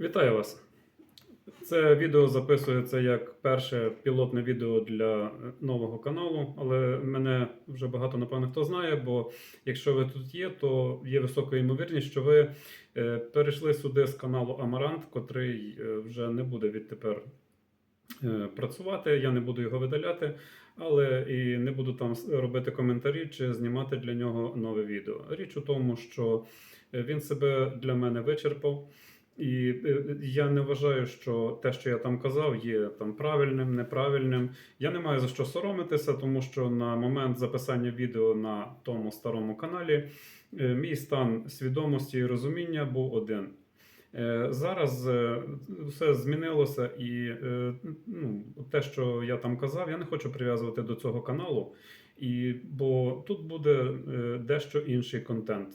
Вітаю вас! Це відео записується як перше пілотне відео для е, нового каналу, але мене вже багато напевно хто знає, бо якщо ви тут є, то є висока ймовірність, що ви е, перейшли сюди з каналу Амарант, котрий е, вже не буде відтепер працювати. Я не буду його видаляти, але і не буду там робити коментарі чи знімати для нього нове відео. Річ у тому, що він себе для мене вичерпав. І е, я не вважаю, що те, що я там казав, є там правильним, неправильним. Я не маю за що соромитися, тому що на момент записання відео на тому старому каналі е, мій стан свідомості і розуміння був один. Е, Зараз все змінилося, і ну, те, що я там казав, я не хочу прив'язувати до цього каналу, і, бо тут буде дещо інший контент.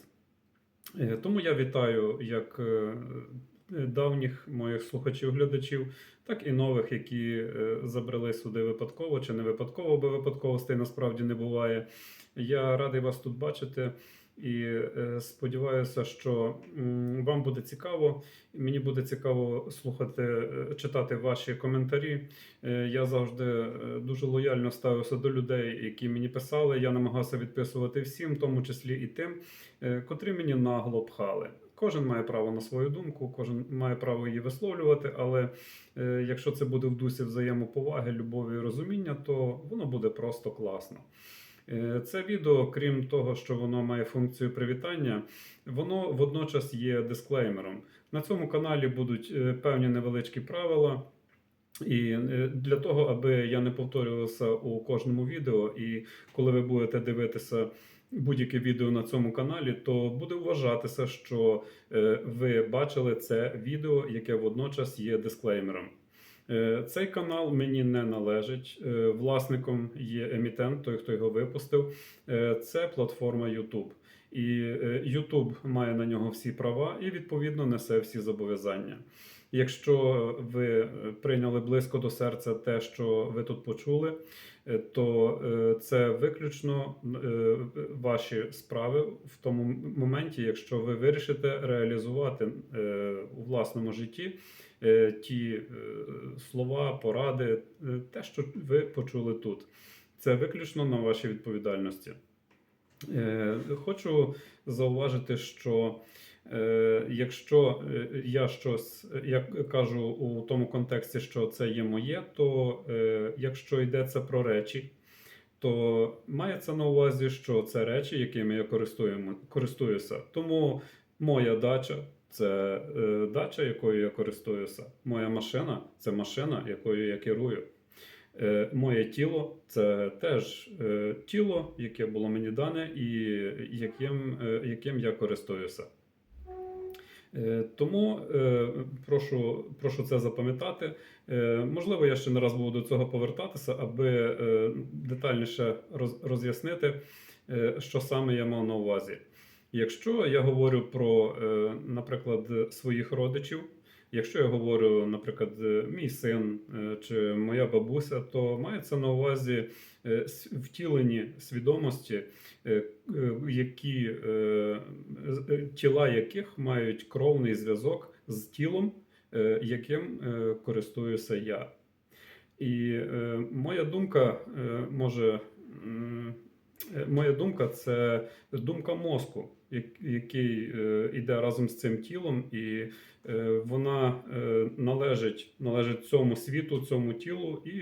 Тому я вітаю як давніх моїх слухачів-глядачів, так і нових, які забрали забрели сюди випадково чи не випадково, бо випадковостей насправді не буває. Я радий вас тут бачити і е, сподіваюся, що вам буде цікаво. Мені буде цікаво слухати, е, читати ваші коментарі. Е, Я завжди дуже лояльно ставився до людей, які мені писали. Я намагався відписувати всім, в тому числі і тим, котрі мені нагло пхали. Кожен має право на свою думку, кожен має право її висловлювати. Але якщо це буде в дусі взаємоповаги, любові і розуміння, то воно буде просто класно. Е, Це відео, крім того, що воно має функцію привітання, воно водночас є дисклеймером. На цьому каналі будуть е, певні невеличкі правила. І е, для того, аби я не повторювався у кожному відео, і коли ви будете дивитися будь-яке відео на цьому каналі, то буде вважатися, що ви бачили це відео, яке водночас є дисклеймером. Е, Цей канал мені не належить. Е, Власником є емітент, той, хто його випустив. Е, Це платформа YouTube. І YouTube має на нього всі права і відповідно несе всі зобов'язання. Якщо ви е, прийняли близько до серця те, що ви тут почули, е, то е, це виключно ваші справи в тому моменті, якщо ви вирішите реалізувати у власному житті ті слова, поради, те, що ви почули тут. Це виключно на вашій відповідальності. Е, Хочу зауважити, що е, якщо е, я щось я кажу у тому контексті, що це є моє, то якщо йдеться про речі, то мається на увазі, що це речі, якими я користуюся. Тому моя дача це дача, якою я користуюся. Моя машина це машина, якою я керую. Е, Моє тіло це теж е, тіло, яке було мені дане, і яким, е, яким я користуюся. Тому прошу, прошу це запам'ятати. Можливо, я ще не раз буду до цього повертатися, аби детальніше роз'яснити, що саме я мав на увазі. Якщо я говорю про, наприклад, своїх родичів, якщо я говорю, наприклад, е, мій син е, чи моя бабуся, то мається на увазі е, втілені свідомості, які тіла яких мають кровний зв'язок з тілом, яким користуюся я. І моя думка може. Моя думка це думка мозку, який е, йде разом з цим тілом, і е, вона е, належить, належить цьому світу, цьому тілу, і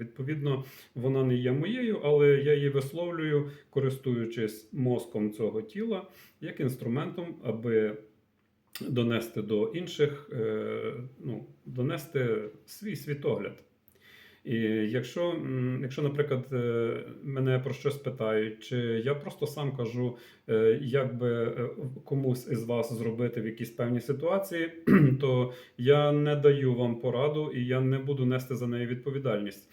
відповідно вона не є моєю, але я її висловлюю, користуючись мозком цього тіла як інструментом, аби донести до інших, ну, донести свій світогляд. І якщо, якщо, наприклад, е, мене про щось питають, чи я просто сам кажу, е, як би е, комусь із вас зробити в якійсь певній ситуації, то я не даю вам пораду і я не буду нести за неї відповідальність.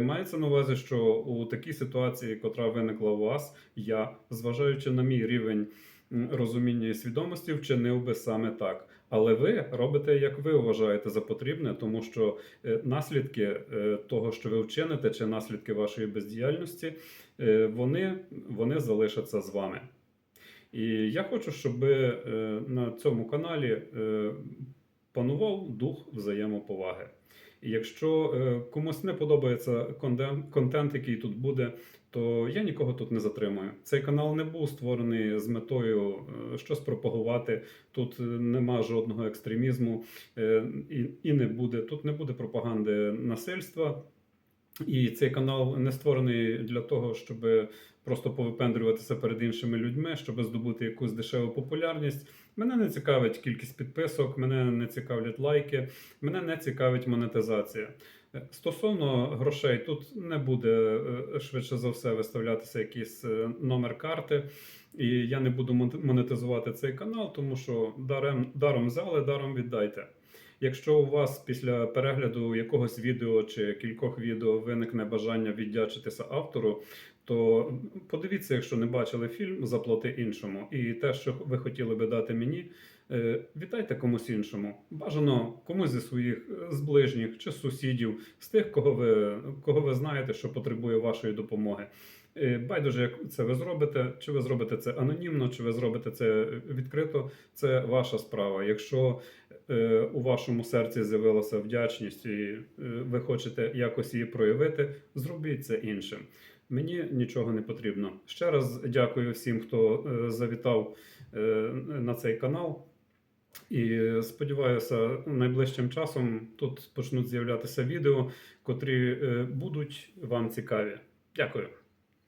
Мається на увазі, що у такій ситуації, котра виникла у вас, я, зважаючи на мій рівень розуміння і свідомості, вчинив би саме так. Але ви робите, як ви вважаєте за потрібне, тому що е, наслідки е, того, що ви вчините, чи наслідки вашої бездіяльності, е, вони, вони залишаться з вами. І я хочу, щоб на цьому каналі панував дух взаємоповаги. Якщо е, комусь не подобається контент, який тут буде, то я нікого тут не затримую. Цей канал не був створений з метою е, щось пропагувати. Тут е, нема жодного екстремізму і не буде. Тут не буде пропаганди насильства. І цей канал не створений для того, щоб просто повипендрюватися перед іншими людьми, щоб здобути якусь дешеву популярність. Мене не цікавить кількість підписок, мене не цікавлять лайки, мене не цікавить монетизація. Е, Стосовно грошей, тут не буде е, швидше за все виставлятися якийсь е, номер карти, і я не буду монетизувати цей канал, тому що даром, даром взяли, даром віддайте. Якщо у вас після перегляду якогось відео чи кількох відео виникне бажання віддячитися автору, то подивіться, якщо не бачили фільм, заплати іншому. І те, що ви хотіли би дати мені, е, віддайте комусь іншому. Бажано комусь зі своїх е, з ближніх чи сусідів, з тих, кого ви, кого ви знаєте, що потребує вашої допомоги. Е, Байдуже, як це ви зробите, чи ви зробите це анонімно, чи ви зробите це відкрито, це ваша справа. Якщо у вашому серці з'явилася вдячність і е, ви хочете якось її проявити, зробіть це іншим. Мені нічого не потрібно. Ще раз дякую всім, хто е, завітав е, на цей канал. І сподіваюся, найближчим часом тут почнуть з'являтися відео, котрі е, будуть вам цікаві. Дякую.